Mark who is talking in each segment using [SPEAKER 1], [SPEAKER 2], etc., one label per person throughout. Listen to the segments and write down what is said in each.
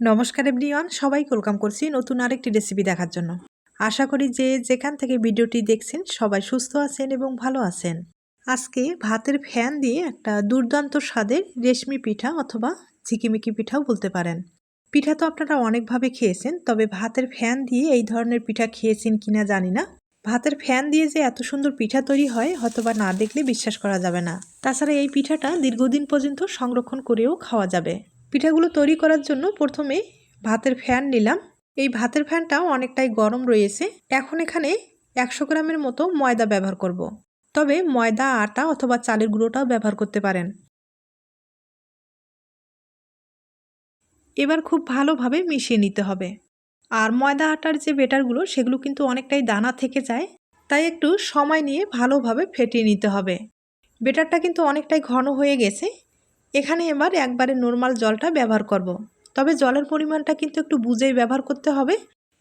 [SPEAKER 1] নমস্কার এভরিওয়ান সবাই ওয়েলকাম করছি নতুন আরেকটি রেসিপি দেখার জন্য। আশা করি যে যেখান থেকে ভিডিওটি দেখছেন সবাই সুস্থ আছেন এবং ভালো আছেন। আজকে ভাতের ফ্যান দিয়ে একটা দুর্দান্ত স্বাদের রেশমি পিঠা অথবা ঝিকিমিকি পিঠাও বলতে পারেন। পিঠা তো আপনারা অনেকভাবে খেয়েছেন, তবে ভাতের ফ্যান দিয়ে এই ধরনের পিঠা খেয়েছেন কিনা জানি না। ভাতের ফ্যান দিয়ে যে এত সুন্দর পিঠা তৈরি হয়, হয়তোবা না দেখলে বিশ্বাস করা যাবে না। তাছাড়া এই পিঠাটা দীর্ঘদিন পর্যন্ত সংরক্ষণ করেও খাওয়া যাবে। পিঠাগুলো তৈরি করার জন্য প্রথমে ভাতের ফ্যান নিলাম। এই ভাতের ফ্যানটাও অনেকটাই গরম রয়েছে। এখন এখানে একশো গ্রামের মতো ময়দা ব্যবহার করব। তবে ময়দা, আটা অথবা চালের গুঁড়োটাও ব্যবহার করতে পারেন। এবার খুব ভালোভাবে মিশিয়ে নিতে হবে। আর ময়দা, আটার যে বেটারগুলো, সেগুলো কিন্তু অনেকটাই দানা থেকে যায়। তাই একটু সময় নিয়ে ভালোভাবে ফেটিয়ে নিতে হবে। বেটারটা কিন্তু অনেকটাই ঘন হয়ে গেছে। এখানে এবার একবারে নর্মাল জলটা ব্যবহার করব। তবে জলের পরিমাণটা কিন্তু একটু বুঝেই ব্যবহার করতে হবে।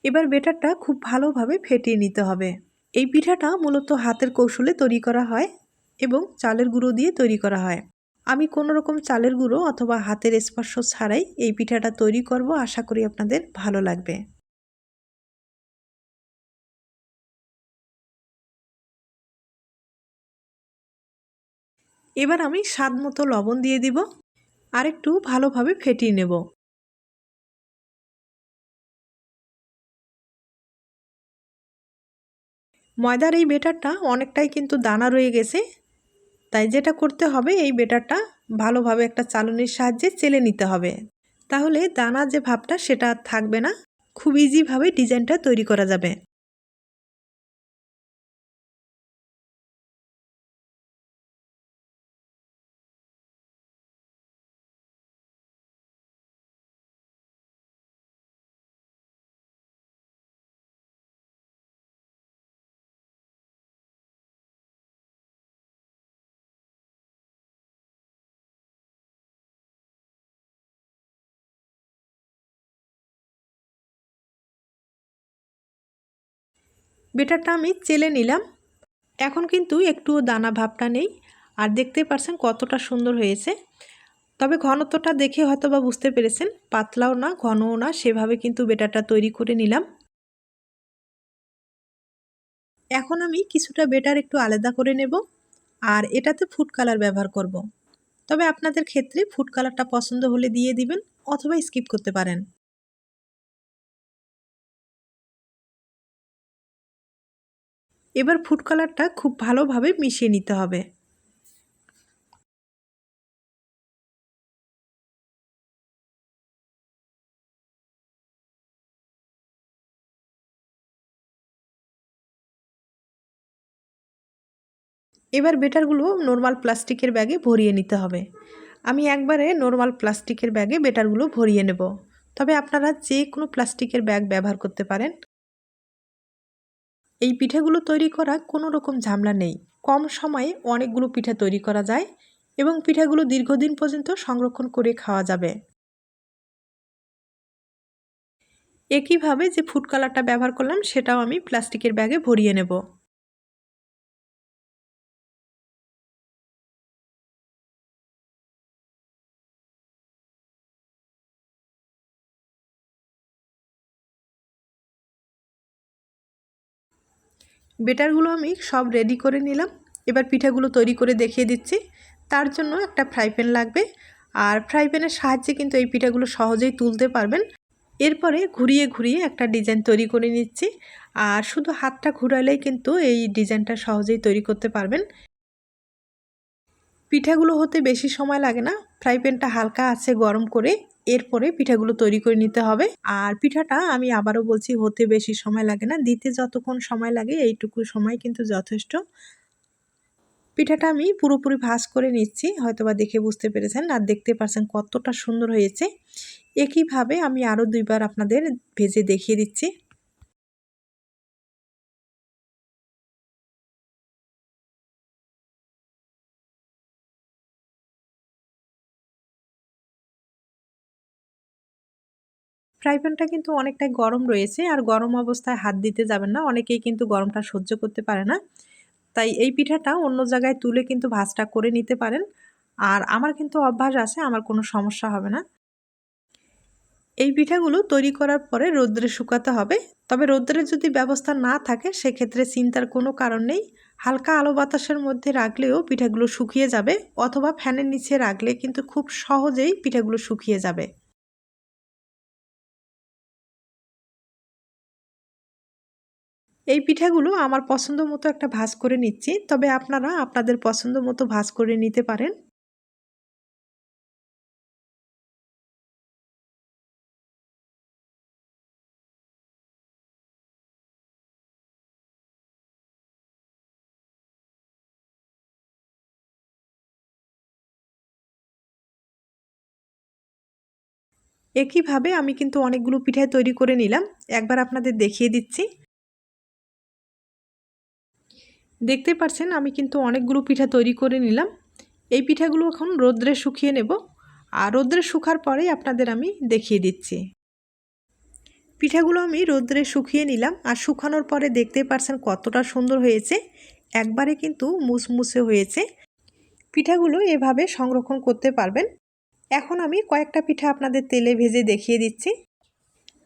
[SPEAKER 1] এবার বেটারটা খুব ভালোভাবে ফেটিয়ে নিতে হবে। এই পিঠাটা মূলত হাতের কৌশলে তৈরি করা হয় এবং চালের গুঁড়ো দিয়ে তৈরি করা হয়। আমি কোনো রকম চালের গুঁড়ো অথবা হাতের স্পর্শ ছাড়াই এই পিঠাটা তৈরি করব। আশা করি আপনাদের ভালো লাগবে। এবার আমি স্বাদ মতো লবণ দিয়ে দিব আর একটু ভালোভাবে ফেটিয়ে নেব। ময়দার এই বেটারটা অনেকটাই কিন্তু দানা রয়ে গেছে, তাই যেটা করতে হবে এই বেটারটা ভালোভাবে একটা চালনির সাহায্যে চেলে নিতে হবে। তাহলে দানা যে ভাবটা সেটা থাকবে না, খুব ইজিভাবে ডিজাইনটা তৈরি করা যাবে। বেটারটা আমি চেলে নিলাম। এখন কিন্তু একটুও দানা ভাবটা নেই। আর দেখতে পারছেন কতটা সুন্দর হয়েছে। তবে ঘনত্বটা দেখে হয়তো বা বুঝতে পেরেছেন, পাতলাও না, ঘনও না, সেভাবে কিন্তু বেটারটা তৈরি করে নিলাম। এখন আমি কিছুটা বেটার একটু আলাদা করে নেব আর এটাতে ফুড কালার ব্যবহার করব। তবে আপনাদের ক্ষেত্রে ফুড কালারটা পছন্দ হলে দিয়ে দিবেন অথবা স্কিপ করতে পারেন। এবার ফুড কালারটা খুব ভালোভাবে মিশিয়ে নিতে হবে। এবার বেটারগুলো নর্মাল প্লাস্টিকের ব্যাগে ভরিয়ে নিতে হবে। আমি একবারে নর্মাল প্লাস্টিকের ব্যাগে বেটারগুলো ভরিয়ে নেব। তবে আপনারা যে কোনো প্লাস্টিকের ব্যাগ ব্যবহার করতে পারেন। এই পিঠেগুলো তৈরি করা কোনো রকম ঝামেলা নেই। কম সময়ে অনেকগুলো পিঠা তৈরি করা যায় এবং পিঠাগুলো দীর্ঘদিন পর্যন্ত সংরক্ষণ করে খাওয়া যাবে। একইভাবে যে ফুড কালারটা ব্যবহার করলাম সেটাও আমি প্লাস্টিকের ব্যাগে ভরিয়ে নেব। বেটারগুলো আমি সব রেডি করে নিলাম। এবার পিঠাগুলো তৈরি করে দেখিয়ে দিচ্ছি। তার জন্য একটা ফ্রাই প্যান লাগবে। আর ফ্রাই প্যানের সাহায্যে কিন্তু এই পিঠাগুলো সহজেই তুলতে পারবেন। এরপরে ঘুরিয়ে ঘুরিয়ে একটা ডিজাইন তৈরি করে নিচ্ছি। আর শুধু হাতটা ঘুরালেই কিন্তু এই ডিজাইনটা সহজেই তৈরি করতে পারবেন। পিঠাগুলো হতে বেশি সময় লাগে না। ফ্রাই প্যানটা হালকা আছে গরম করে। এরপরে পিঠাগুলো তৈরি করে নিতে হবে। আর পিঠাটা আমি আবারও বলছি, হতে বেশি সময় লাগে না। দিতে যতক্ষণ সময় লাগে, এইটুকু সময় কিন্তু যথেষ্ট। পিঠাটা আমি পুরোপুরি ভাজ করে নিচ্ছি। হয়তোবা দেখে বুঝতে পেরেছেন আর দেখতে পারছেন কতটা সুন্দর হয়েছে। একইভাবে আমি আরও দুইবার আপনাদের ভেজে দেখিয়ে দিচ্ছি। ফ্রাই প্যানটা কিন্তু অনেকটাই গরম রয়েছে আর গরম অবস্থায় হাত দিতে যাবেন না। অনেকেই কিন্তু গরমটা সহ্য করতে পারে না। তাই এই পিঠাটা অন্য জায়গায় তুলে কিন্তু ভাজটা করে নিতে পারেন। আর আমার কিন্তু অভ্যাস আছে, আমার কোনো সমস্যা হবে না। এই পিঠাগুলো তৈরি করার পরে রোদ্রে শুকাতে হবে। তবে রোদ্রের যদি ব্যবস্থা না থাকে, সেক্ষেত্রে চিন্তার কোনো কারণ নেই। হালকা আলো বাতাসের মধ্যে রাখলেও পিঠাগুলো শুকিয়ে যাবে, অথবা ফ্যানের নিচে রাখলে কিন্তু খুব সহজেই পিঠাগুলো শুকিয়ে যাবে। এই পিঠাগুলো আমার পছন্দ মতো একটা ভাজ করে নিচ্ছি, তবে আপনারা আপনাদের পছন্দ মতো ভাজ করে নিতে পারেন। একইভাবে আমি কিন্তু অনেকগুলো পিঠাই তৈরি করে নিলাম। একবার আপনাদের দেখিয়ে দিচ্ছি। দেখতে পাচ্ছেন আমি কিন্তু অনেকগুলো পিঠা তৈরি করে নিলাম। এই পিঠাগুলো এখন রোদ্রে শুকিয়ে নেব। আর রোদ্রে শুকার পরেই আপনাদের আমি দেখিয়ে দিচ্ছি। পিঠাগুলো আমি রোদ্রে শুকিয়ে নিলাম। আর শুকানোর পরে দেখতে পারছেন কতটা সুন্দর হয়েছে। একবারে কিন্তু মুসমুসে হয়েছে। পিঠাগুলো এভাবে সংরক্ষণ করতে পারবেন। এখন আমি কয়েকটা পিঠা আপনাদের তেলে ভেজে দেখিয়ে দিচ্ছি।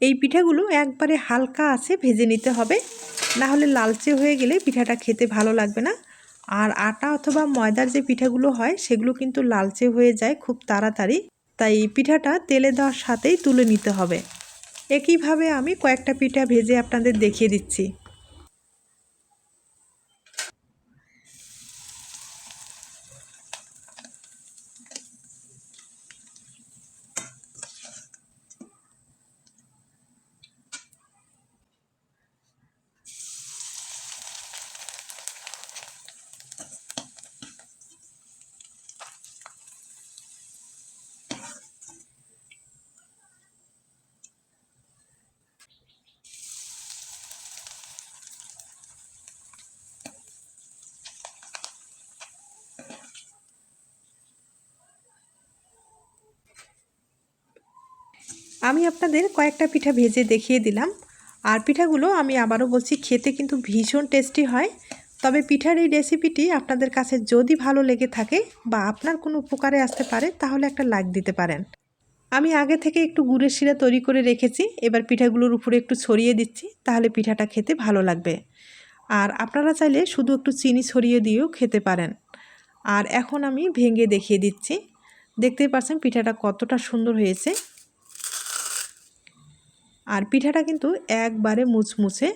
[SPEAKER 1] এই পিঠাগুলো একবারে হালকা আছে, ভেজে নিতে হবে। না হলে লালচে হয়ে গেলে পিঠাটা খেতে ভালো লাগবে না। আর আটা অথবা ময়দার যে পিঠাগুলো হয়, সেগুলো কিন্তু লালচে হয়ে যায় খুব তাড়াতাড়ি। তাই পিঠাটা তেলে দেওয়ার সাথেই তুলে নিতে হবে। একইভাবে আমি কয়েকটা পিঠা ভেজে আপনাদের দেখিয়ে দিচ্ছি। আমি আপনাদের কয়েকটা পিঠা ভেজে দেখিয়ে দিলাম। আর পিঠাগুলো আমি আবারও বলছি, খেতে কিন্তু ভীষণ টেস্টি হয়। তবে পিঠার এই রেসিপিটি আপনাদের কাছে যদি ভালো লেগে থাকে বা আপনার কোনো উপকারে আসতে পারে, তাহলে একটা লাইক দিতে পারেন। আমি আগে থেকে একটু গুড়ের শিরা তৈরি করে রেখেছি, এবার পিঠাগুলোর উপরে একটু ছড়িয়ে দিচ্ছি, তাহলে পিঠাটা খেতে ভালো লাগবে। আর আপনারা চাইলে শুধু একটু চিনি ছড়িয়ে দিয়েও খেতে পারেন। আর এখন আমি ভেঙে দেখিয়ে দিচ্ছি। দেখতেই পাচ্ছেন পিঠাটা কতটা সুন্দর হয়েছে। আর পিঠাটা কিন্তু একবারে মুচমুচে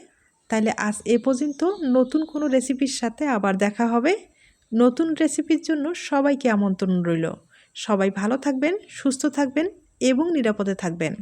[SPEAKER 1] তাহলে আজ এ পর্যন্ত নতুন কোনো রেসিপির সাথে আবার দেখা হবে। নতুন রেসিপির জন্য সবাইকে আমন্ত্রণ রইল। সবাই ভালো থাকবেন, সুস্থ থাকবেন এবং নিরাপদে থাকবেন।